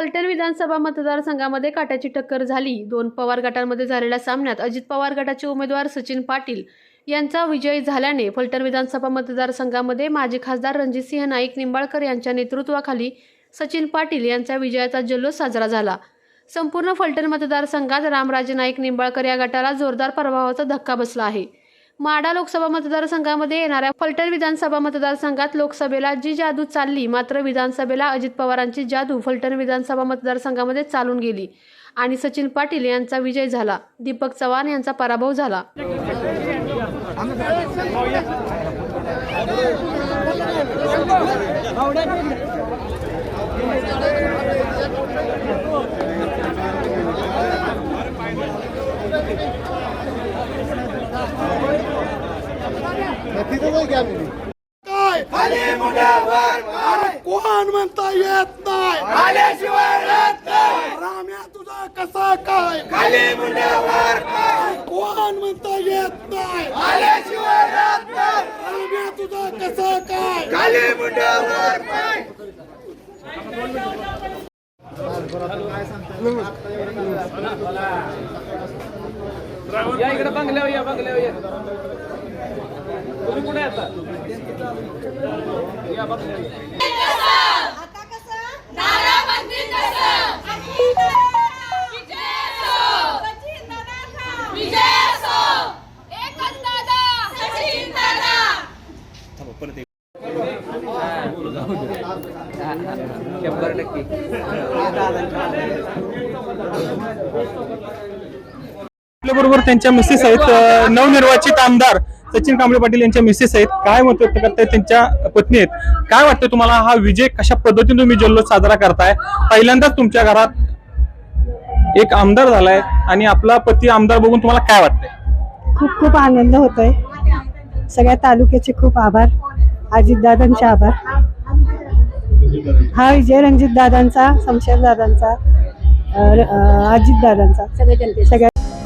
फलटण विधानसभा मतदारसंघामध्ये काट्याची टक्कर झाली. दोन पवार गटांमध्ये झालेल्या सामन्यात अजित पवार गटाचे उमेदवार सचिन पाटील यांचा विजय झाल्याने फलटण विधानसभा मतदारसंघामध्ये माजी खासदार रणजितसिंह नाईक निंबाळकर यांच्या नेतृत्वाखाली सचिन पाटील यांचा विजयाचा जल्लोष साजरा झाला. संपूर्ण फलटण मतदारसंघात रामराजे नाईक निंबाळकर या गटाला जोरदार प्रभावाचा धक्का बसला आहे. माडा लोकसभा मतदारसंघामध्ये येणाऱ्या फलटण विधानसभा मतदारसंघात लोकसभेला जी जादू चालली मात्र विधानसभेला अजित पवारांची जादू फलटण विधानसभा मतदारसंघामध्ये चालून गेली आणि सचिन पाटील यांचा विजय झाला. दीपक चव्हाण यांचा पराभव झाला. काय कोण म्हणता येत नाही आल्याशिवाय राम्या तुझा कसा काय खाली मुंड्यावर कोण म्हणता येत नाही आल्याशिवाय राम्या तुझा कसा काय खाली मुंड्यावर या इकडे बंगल्यावर या बंगल्यावर या. तुम्ही कुठे आता? या बंगल्यावर. आता कसं? नाराबंदी कसं? विजय असो. सचिन दादा विजय असो. एकच दादा. सचिन दादा. शंभर टक्के. आपल्या बरोबर त्यांच्या मिसेस आहेत नवनिर्वाचित आमदार सचिन कांबळे पाटील यांच्या मिसेस आहेत. काय मत व्यक्त करतायत त्यांच्या पत्नी आहेत? काय वाटतं तुम्हाला हा विजय कशा पद्धतीने तुम्ही जल्लोष साजरा करताय? पहिल्यांदाच तुमच्या घरात एक आमदार झालाय आणि आपला पती आमदार बघून तुम्हाला काय वाटतंय? खूप खूप आनंद होतोय. सगळ्या तालुक्याचे खूप आभार. अजितदादांचे आभार. हा विजय रणजित दादांचा शमशेर दादांचा अजित दादांचा सगळ्या